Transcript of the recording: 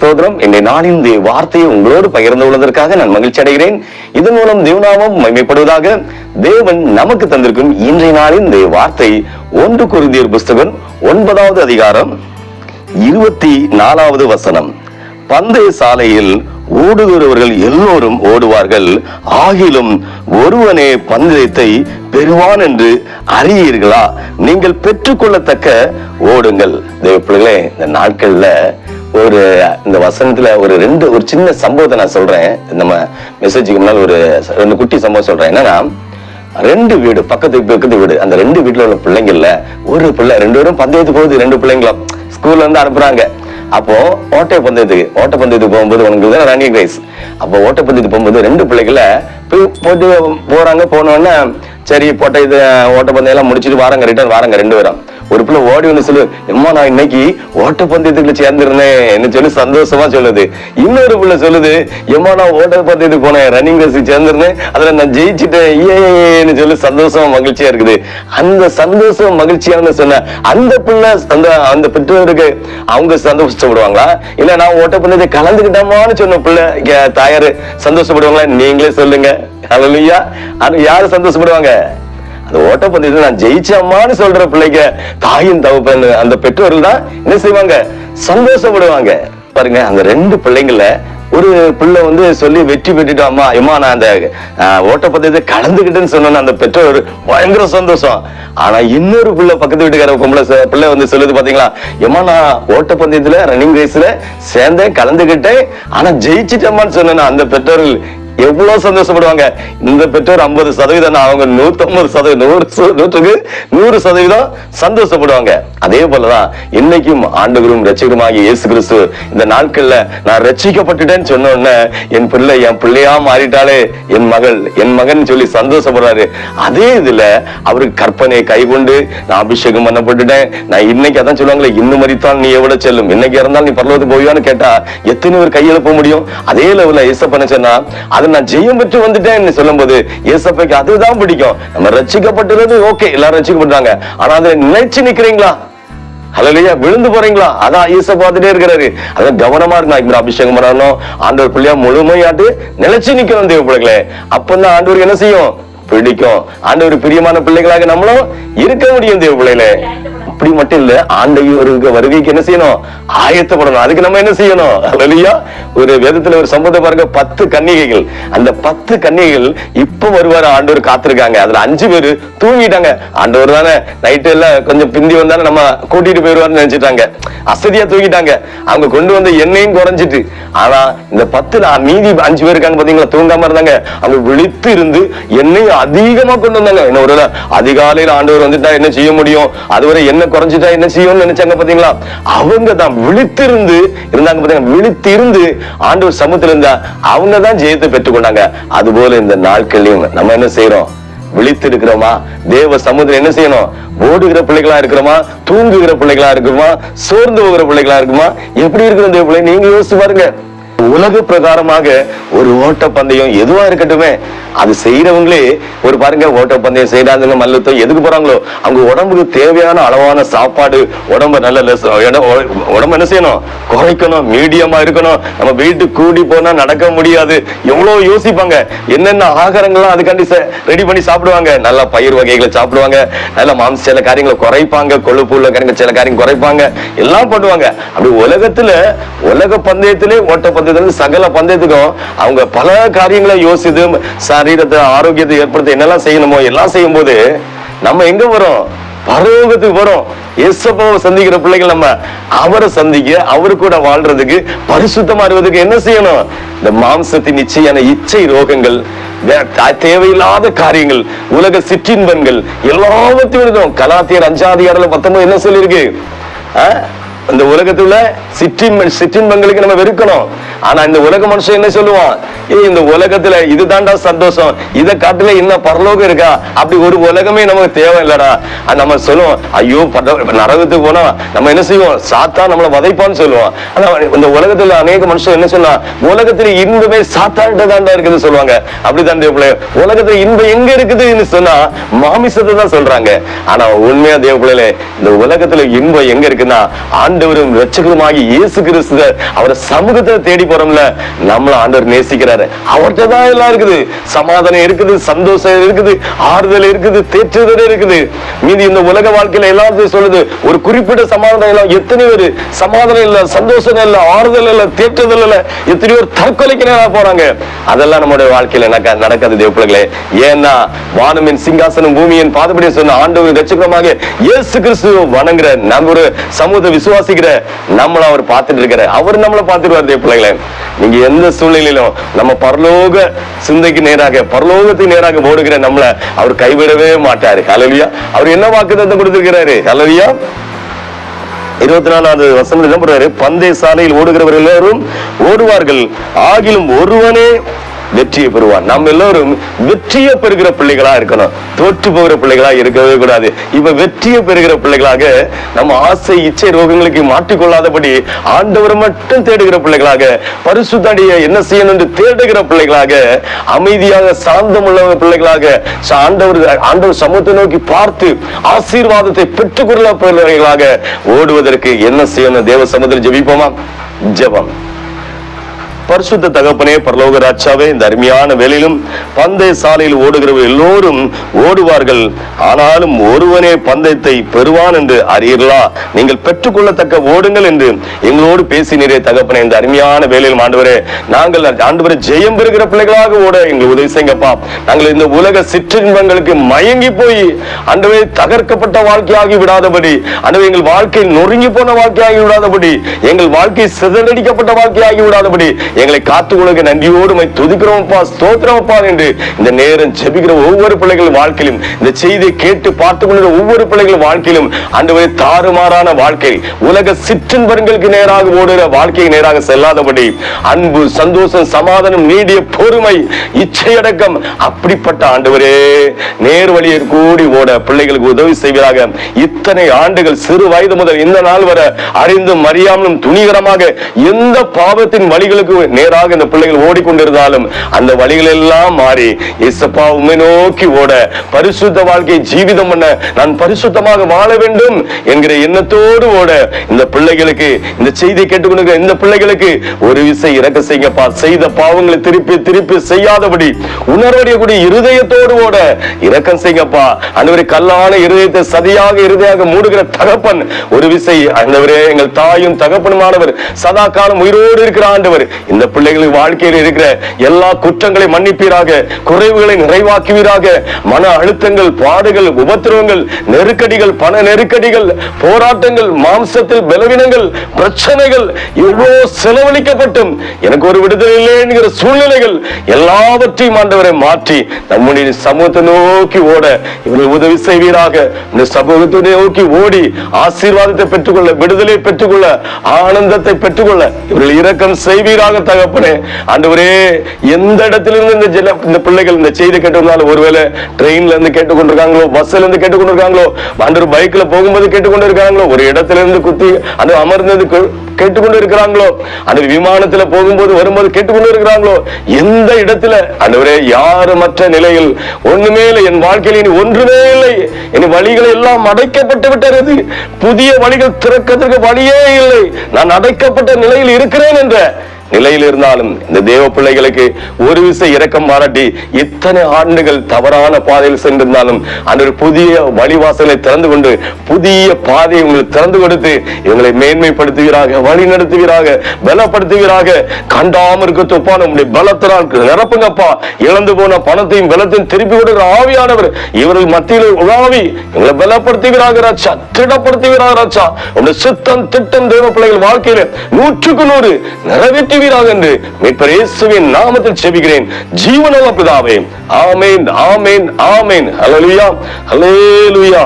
ஸ்தோத்திரம். நாளின் வார்த்தையை உங்களோடு பகிர்ந்து நான் மகிழ்ச்சி அடைகிறேன். இதன் மூலம் தேவநாமம் மகிமைப்படுவதாக தேவன் நமக்கு தந்திருக்கும் இன்றைய நாளின் இந்த வார்த்தை ஒன்று குருந்தியர் புஸ்தகம் ஒன்பதாவது அதிகாரம் இருபத்தி நாலாவது வசனம். பந்தய சாலையில் ஓடுகிறவர்கள் எல்லோரும் ஓடுவார்கள். ஆகிலும் ஒருவனே பந்தயத்தை பெறுவான் என்று அறியீர்களா? நீங்கள் பெற்றுக்கொள்ளத்தக்க ஓடுங்கள். தேவப்பிள்ளைகளே இந்த நாட்கள்ல ஒரு இந்த வசனத்துல ஒரு ரெண்டு ஒரு சின்ன சம்பவத்தை நான் சொல்றேன். நம்ம மெசேஜுக்கு முன்னால் ஒரு ரெண்டு குட்டி சம்பவம் சொல்றேன். என்னன்னா ரெண்டு வீடு பக்கத்து பக்கத்து வீடு அந்த ரெண்டு வீட்டுல உள்ள பிள்ளைங்கள்ல ஒரு பிள்ளை ரெண்டு பேரும் பந்தயத்துக்கு போகுது ரெண்டு பிள்ளைங்களும். ஸ்கூல்ல இருந்து அனுப்புறாங்க. அப்போ ஓட்டை பந்தயத்துக்கு ஓட்ட பந்தயத்துக்கு போகும்போது உனக்கு ரன்னிங் ரேஸ் அப்போ ஓட்டப்பந்தயத்துக்கு போகும்போது ரெண்டு பிள்ளைகள போய் போட்டு போறாங்க. போனோடனே சரி போட்ட இது ஓட்ட பந்தயம் எல்லாம் முடிச்சிட்டு வாரங்க ரிட்டர்ன் வாரங்க ரெண்டு பேரும். ஒரு பிள்ளை ஓடி வந்து சொல்லு எம்மா நான் இன்னைக்கு ஓட்ட பந்தயத்துக்குள்ள சேர்ந்திருந்தேன் சொல்லி சந்தோஷமா சொல்லுது. இன்னொரு பிள்ளை சொல்லுது எம்மா நான் ஓட்ட பந்தயத்துக்கு போனேன் ரன்னிங் ரேஸ் சேர்ந்திருந்தேன். அதுல நான் ஜெயிச்சுட்டேன். ஏன்னு சொல்லி சந்தோஷமா மகிழ்ச்சியா இருக்குது. அந்த சந்தோஷம் மகிழ்ச்சியான சொன்ன அந்த பிள்ளை அந்த அந்த பெற்றோருக்கு அவங்க சந்தோஷப்படுவாங்களா இல்ல நான் ஓட்ட பந்தயத்தை கலந்துக்கிட்டோமான்னு சொன்ன பிள்ளை தாயாரு சந்தோஷப்படுவாங்களா? நீங்களே சொல்லுங்க. ஹalleluya. அது யாரு சந்தோஷப்படுவாங்க? அந்த ஓட்டப்பந்தயத்தில் நான் ஜெயிச்சம்மான்னு சொல்ற பிள்ளைங்க தாயின் தவப்பன்னு அந்த பெற்றோர்கள் தான் என்ன செய்வாங்க? சந்தோஷப்படுவாங்க. பாருங்க அந்த ரெண்டு பிள்ளைங்கள ஒரு பிள்ளை வந்து சொல்லி வெற்றி பெற்றுட்டோம்மா அம்மா நான் அந்த ஓட்டப்பந்தயத்தை கலந்துக்கிட்டேன்னு சொன்னேன் அந்த பெற்றோர் பயங்கர சந்தோஷம். ஆனா இன்னொரு பிள்ளை பக்கத்து வீட்டுக்கார பொம்பளை பிள்ளை வந்து சொல்லுது பாத்தீங்களா? எம்மா நான் ஓட்டப்பந்தயத்துல ரன்னிங் ரேஸ்ல சேர்ந்தேன் கலந்துக்கிட்டேன் ஆனா ஜெயிச்சிட்டேம்மான்னு சொன்னேன் அந்த பெற்றோர்கள் எவ்வளவு சந்தோஷப்படுவாங்க? இந்த பெற்றோர் ஐம்பது சதவீதம் அவங்க நூத்தி ஐம்பது சதவீதம் நூறு நூற்றுக்கு நூறு சதவீதம் சந்தோஷப்படுவாங்க. அதே போலதான் இன்னைக்கும் ஆண்டுகளும் ரட்சகருமாகிய இயேசு கிறிஸ்து இந்த நாட்கள்ல நான் ரட்சிக்கப்பட்டுட்டேன்னு சொன்ன உடனே என் பிள்ளை என் பிள்ளையா மாறிட்டாலே என் மகள் என் மகன் சொல்லி சந்தோஷப்படுறாரு. அதே இதுல அவருக்கு கற்பனையை கை கொண்டு நான் அபிஷேகம் பண்ணப்பட்டுட்டேன். நான் இன்னைக்கு அதான் சொல்லுவாங்களே இன்னும் மறித்தான் நீ எவ்வளவு செல்லும்? இன்னைக்கு இருந்தால் நீ பரலோகத்துக்கு போவியான்னு கேட்டா எத்தனை பேர் கையெழுப்ப முடியும்? அதே லெவல்ல ஏசப்பன சொன்னா அது நான் ஜெயம் பெற்று வந்துட்டேன்னு சொல்லும்போது ஏசப்பைக்கு அதுதான் பிடிக்கும். நம்ம ரசிக்கப்பட்டுறது ஓகே எல்லாரும் ரசிக்கப்படுறாங்க ஆனா அதை நினைச்சு நிக்கிறீங்களா? ஹalleluya விழுந்து போறீங்களா? அதான் ஈச பார்த்துட்டே இருக்கிறாரு. அதான் கவனமா இருக்கணும். இப்ப அபிஷேகம் பண்ணணும். ஆண்டவர் பிள்ளையா முழுமையாட்டு நிலைச்சு நிக்கணும் தேவ அப்பந்தான் ஆண்டவர் என்ன செய்யும்? பிடிக்கும். ஆண்டவர் பிரியமான பிள்ளைகளாக நம்மளும் இருக்க முடியும் தேவ பிள்ளைகளே அப்படி மட்டும் இல்ல ஆண்டவருக்கு வருகைக்கு என்ன செய்யணும்? ஆயத்தப்படணும். அதுக்கு நம்ம என்ன செய்யணும்? ஹalleluya. ஒரு வேதத்துல ஒரு சம்பந்த பாருங்க. பத்து கன்னிகைகள். அந்த பத்து கன்னிகைகள் இப்ப வருவாரு ஆண்டவர் காத்திருக்காங்க. அதுல அஞ்சு பேர் தூங்கிட்டாங்க. ஆண்டவர் தானே. நைட்டு எல்லாம் கொஞ்சம் பிந்தி வந்தாலும் நம்ம கூட்டிட்டு போயிருவாருன்னு நினைச்சிட்டாங்க. அசதியா தூங்கிட்டாங்க. அவங்க கொண்டு வந்த எண்ணெயும் குறைஞ்சிட்டு. ஆனா இந்த பத்துல மீதி அஞ்சு பேர் இருக்காங்க பாத்தீங்களா? தூங்காம இருந்தாங்க. அவங்க விழித்து இருந்து எண்ணெயும் அதிகமா கொண்டு வந்தாங்க. என்ன ஒரு அதிகாலையில் ஆண்டவர் வந்துட்டா என்ன செய்ய முடியும்? அதுவரை என்ன குறைஞ்சிட்டா என்ன செய்யும்னு நினைச்சாங்க பாத்தீங்களா? அவங்க தான் விழித்திருந்து இருந்தாங்க பாத்தீங்கன்னா விழித்திருந்து ஆண்டவர் சமூகத்துல இருந்தா அவங்க தான் ஜெயத்தை பெற்றுக்கொண்டாங்க அதுபோல இந்த நாட்கள்லயும் நம்ம என்ன செய்யறோம் விழித்து இருக்கிறோமா தேவ சமுதிரம் என்ன செய்யணும்? ஓடுகிற பிள்ளைகளா இருக்கிறோமா? தூங்குகிற பிள்ளைகளா இருக்குமா சோர்ந்து போகிற பிள்ளைகளா இருக்குமா எப்படி இருக்கிற தேவ பிள்ளை? நீங்க யோசிச்சு பாருங்க. உலக பிரகாரமாக ஒரு ஓட்ட பந்தயம் எதுவா இருக்கட்டுமே அது செய்யறவங்களே ஒரு பாருங்க ஓட்டப்பந்தயம் செய்யறாங்க மல்லுத்தம் எதுக்கு போறாங்களோ அவங்க உடம்புக்கு தேவையான அளவான சாப்பாடு உடம்ப நல்ல உடம்பு என்ன செய்யணும்? குறைக்கணும் மீடியமா இருக்கணும். நம்ம வீட்டுக்கு கூடி போனா நடக்க முடியாது. எவ்வளவு யோசிப்பாங்க. என்னென்ன ஆகாரங்கள்லாம் அதுக்காண்டி ரெடி பண்ணி சாப்பிடுவாங்க. நல்லா பயிர் வகைகளை சாப்பிடுவாங்க. நல்ல மாம்ச சில காரியங்களை குறைப்பாங்க. கொழுப்பு உள்ள காரியங்கள் சில காரியம் குறைப்பாங்க. எல்லாம் பண்ணுவாங்க. அப்படி உலகத்துல உலக பந்தயத்திலே ஓட்டப்பந்தயம் பந்தயத்துல சகல பந்தயத்துக்கும் அவங்க பல காரியங்களை யோசித்து சரீரத்தை ஆரோக்கியத்தை ஏற்படுத்த என்னெல்லாம் செய்யணுமோ எல்லாம் செய்யும் போது நம்ம எங்க வரோம்? பரலோகத்துக்கு வரோம் இயேசப்பாவை சந்திக்கிற பிள்ளைகள் நம்ம அவரை சந்திக்க அவரு கூட வாழ்றதுக்கு பரிசுத்தமா இருவதுக்கு என்ன செய்யணும்? இந்த மாம்சத்தின் இச்சையான இச்சை ரோகங்கள் தேவையில்லாத காரியங்கள் உலக சிற்றின்பன்கள் எல்லாவற்றையும் விடுதோம் கலாத்தியர் அஞ்சாதிகாரில் பத்தொன்பது என்ன சொல்லியிருக்கு? ஆ? இந்த உலகத்துல சிற்றின்ப சிற்றின்பங்களுக்கு நம்ம வெறுக்கணும். ஆனா இந்த உலக மனுஷன் என்ன சொல்லுவான்? ஏய் இந்த உலகத்துல இதுதான்டா சந்தோஷம். இதை காட்டுல இன்னும் பரலோகம் இருக்கா? அப்படி ஒரு உலகமே நமக்கு தேவை இல்லடா நம்ம சொல்லுவோம் ஐயோ நரகத்துக்கு போனா நம்ம என்ன செய்வோம்? சாத்தா நம்மளை வதைப்பான்னு சொல்லுவோம் ஆனா இந்த உலகத்துல அநேக மனுஷன் என்ன சொன்னா உலகத்துல இன்பமே சாத்தான்கிட்ட தான்டா இருக்குது சொல்லுவாங்க. அப்படிதான் தேவப்பிள்ளை உலகத்துல இன்பம் எங்க இருக்குதுன்னு சொன்னா மாமிசத்தை தான் சொல்றாங்க. ஆனா உண்மையா தேவப்பிள்ளையில இந்த உலகத்துல இன்பம் எங்க இருக்குன்னா ஆண்டவரும் ரட்சகருமாகி இயேசு கிறிஸ்து அவரை சமூகத்தை தேடி போறோம்ல நம்மள ஆண்டவர் நேசிக்கிறாரு. அவர்கிட்ட தான் எல்லாம் இருக்குது. சமாதானம் இருக்குது சந்தோஷம் இருக்குது ஆறுதல் இருக்குது தேற்றுதல் இருக்குது. மீதி இந்த உலக வாழ்க்கையில எல்லாத்தையும் சொல்லுது ஒரு குறிப்பிட்ட சமாதானம் எல்லாம் எத்தனை பேர்? சமாதானம் இல்ல சந்தோஷம் இல்ல ஆறுதல் இல்ல தேற்றுதல் இல்ல எத்தனை பேர் தற்கொலைக்கு நேரம் போறாங்க. அதெல்லாம் நம்முடைய வாழ்க்கையில நடக்க- நடக்காது தேவப்பிள்ளைகளே. ஏன்னா வானமின் சிங்காசனம் பூமியின் பாதபடி சொன்ன ஆண்டவர் ரட்சகமாக இயேசு கிறிஸ்துவ வணங்குற நம்ம ஒரு விசுவாச விசுவாசிக்கிற நம்மள அவர் பார்த்துட்டு இருக்கிற அவர் நம்மளை பார்த்துருவார் தேவ பிள்ளைகளே. நீங்க எந்த சூழ்நிலையிலும் நம்ம பரலோக சிந்தைக்கு நேராக பரலோகத்துக்கு நேராக ஓடுகிற நம்மள அவர் கைவிடவே மாட்டாரு. ஹalleluya அவர் என்ன வாக்கு வாக்குத்தத்தம் கொடுத்திருக்கிறாரு? ஹalleluya இருபத்தி நாலாவது வசனம் என்ன பண்றாரு பந்தய சாலையில் ஓடுகிறவர்கள் எல்லாரும் ஓடுவார்கள். ஆகிலும் ஒருவனே வெற்றியை பெறுவான். நம்ம எல்லாரும் வெற்றியை பெறுகிற பிள்ளைகளா இருக்கணும். தோற்று போகிற பிள்ளைகளா இருக்கவே கூடாது. இப்ப வெற்றியை பெறுகிற பிள்ளைகளாக நம்ம ஆசை இச்சை ரோகங்களுக்கு மாட்டிக்கொள்ளாதபடி ஆண்டவரை மட்டும் தேடுகிற பிள்ளைகளாக பரிசுத்தடிய என்ன செய்யணும் என்று தேடுகிற பிள்ளைகளாக அமைதியாக சாந்தமுள்ள பிள்ளைகளாக ஆண்டவர் ஆண்டவர் சமூகத்தை நோக்கி பார்த்து ஆசீர்வாதத்தை பெற்றுக்கொள்ள பிள்ளைகளாக ஓடுவதற்கு என்ன செய்யணும்? தேவ சமுதிரம் ஜெபிப்போமா? ஜெபம். பரிசுத்த தகப்பனே பரலோக ராஜாவே இந்த அருமையான வேலையிலும் பந்தய சாலையில் ஓடுகிறவர்கள் எல்லோரும் ஓடுவார்கள். ஆனாலும் ஒருவனே பந்தயத்தை பெறுவான் என்று அறியீர்களா? நீங்கள் பெற்றுக்கொள்ளத்தக்க ஓடுங்கள் என்று எங்களோடு பேசினீரே தகப்பனே இந்த அருமையான வேலையில் ஆண்டவரே. நாங்கள் ஆண்டவரை ஜெயம் பெறுகிற பிள்ளைகளாக ஓட எங்களுக்கு உதவி செய்யுங்கப்பா. நாங்கள் இந்த உலக சிற்றின்பங்களுக்கு மயங்கி போய் ஆண்டவே தகர்க்கப்பட்ட வாழ்க்கையாகி விடாதபடி ஆண்டவே எங்கள் வாழ்க்கையில் நொறுங்கி போன வாழ்க்கையாகி விடாதபடி எங்கள் வாழ்க்கை சிதறடிக்கப்பட்ட வாழ்க்கையாகி விடாதபடி எங்களை காத்து உலக நன்றியோடு மை துதிக்கிறோம்ப்பா ஸ்தோத்திரமப்பா என்று இந்த நேரம் ஜெபிக்கிற ஒவ்வொரு பிள்ளைகள் வாழ்க்கையிலும் இந்த செய்தியை கேட்டு பார்த்து கொள்கிற ஒவ்வொரு பிள்ளைகள் வாழ்க்கையிலும் ஆண்டவரே தாறுமாறான வாழ்க்கை உலக சிற்றின்பங்களுக்கு நேராக ஓடுகிற வாழ்க்கைக்கு நேராக செல்லாதபடி அன்பு சந்தோஷம் சமாதானம் நீடிய பொறுமை இச்சையடக்கம் அப்படிப்பட்ட ஆண்டவரே நேர் வழியை கூடி ஓட பிள்ளைகளுக்கு உதவி செய்வதாக இத்தனை ஆண்டுகள் சிறு வயது முதல் இந்த நாள் வரை அறிந்தும் அறியாமலும் துணிகரமாக எந்த பாவத்தின் வழிகளுக்கு நேராக இந்த பிள்ளைகள் ஓடிக்கொண்டிருந்தாலும் அந்த வழிகள் எல்லாம் மாறி இசப்பா உண்மை நோக்கி ஓட பரிசுத்த வாழ்க்கை ஜீவிதம் பண்ண நான் பரிசுத்தமாக வாழ வேண்டும் என்கிற எண்ணத்தோடு ஓட இந்த பிள்ளைகளுக்கு இந்த செய்தியை கேட்டுக்கொண்டு இந்த பிள்ளைகளுக்கு ஒரு விசை இறக்க செய்யப்பா செய்த பாவங்களை திருப்பி திருப்பி செய்யாதபடி உணர்வடையக்கூடிய இருதயத்தோடு ஓட இரக்கம் செய்யப்பா அந்தவரை கல்லான இருதயத்தை சதியாக இருதயாக மூடுகிற தகப்பன் ஒரு விசை. அந்தவரே எங்கள் தாயும் தகப்பனுமானவர் சதா காலம் உயிரோடு இருக்கிற ஆண்டவர். இந்த பிள்ளைகளின் வாழ்க்கையில் இருக்கிற எல்லா குற்றங்களை மன்னிப்பீராக குறைவுகளை நிறைவாக்குவீராக. மன அழுத்தங்கள் பாடுகள் உபத்திரவங்கள் நெருக்கடிகள் பண நெருக்கடிகள் போராட்டங்கள் மாம்சத்தில் பலவீனங்கள் பிரச்சனைகள் எவ்வளவு செலவழிக்கப்பட்டும். எனக்கு ஒரு விடுதலை இல்லை என்கிற சூழ்நிலைகள் எல்லாவற்றையும் ஆண்டவரை மாற்றி நம்முடைய சமூகத்தை நோக்கி ஓட இவரை உதவி செய்வீராக. இந்த சமூகத்தை நோக்கி ஓடி ஆசீர்வாதத்தை பெற்றுக்கொள்ள விடுதலை பெற்றுக்கொள்ள ஆனந்தத்தை பெற்றுக்கொள்ள இவர்கள் இரக்கம் செய்வீராக தகப்பனே. ஆண்டவரே எந்த இடத்திலிருந்து இந்த ஜன இந்த பிள்ளைகள் இந்த செய்தி கேட்டு வந்தாலும் ஒருவேளை ட்ரெயின்ல இருந்து கேட்டுக்கொண்டிருக்காங்களோ பஸ்ல இருந்து கேட்டுக்கொண்டிருக்காங்களோ ஆண்டவர் பைக்ல போகும்போது கேட்டுக்கொண்டு இருக்காங்களோ ஒரு இடத்துல இருந்து குத்தி அந்த அமர்ந்தது கேட்டுக்கொண்டு இருக்கிறாங்களோ அந்த விமானத்துல போகும்போது வரும்போது கேட்டுக்கொண்டு இருக்கிறாங்களோ எந்த இடத்துல? அண்டவரே யாரு மற்ற நிலையில்? ஒண்ணுமே இல்லை என் வாழ்க்கையில் இனி ஒன்றுமே இல்லை. என் வழிகள் எல்லாம் அடைக்கப்பட்டு விட்டது. புதிய வழிகள் திறக்கிறதுக்கு வழியே இல்லை. நான் அடைக்கப்பட்ட நிலையில் இருக்கிறேன் என்ற நிலையில் இருந்தாலும் இந்த தேவ பிள்ளைகளுக்கு ஒரு விசை இரக்கம் பாராட்டி இத்தனை ஆண்டுகள் தவறான பாதையில் சென்றிருந்தாலும் அந்த ஒரு புதிய வழிவாசலை திறந்து கொண்டு புதிய பாதையை உங்களுக்கு திறந்து கொடுத்து எங்களை மேன்மைப்படுத்துவீராக வழி நடத்துவீராக பலப்படுத்துவீராக. கண்டாம இருக்க தொப்பான உங்களுடைய பலத்தினால் நிரப்புங்கப்பா. இழந்து போன பணத்தையும் பலத்தையும் திருப்பி விடுகிற ஆவியானவர் இவர்கள் மத்தியில் உலாவி எங்களை பலப்படுத்துவீராக ராஜா திடப்படுத்துகிறார் ராஜா. உங்களுடைய சித்தம் திட்டம் தேவ பிள்ளைகள் வாழ்க்கையில நூற்றுக்கு நூறு நிறைவேற்றி செய்வீராக என்று மீட்பர் இயேசுவின் நாமத்தில் செபிக்கிறேன். ஜீவனோக பிதாவே. ஆமேன் ஆமேன் ஆமேன். ஹalleluya ஹalleluya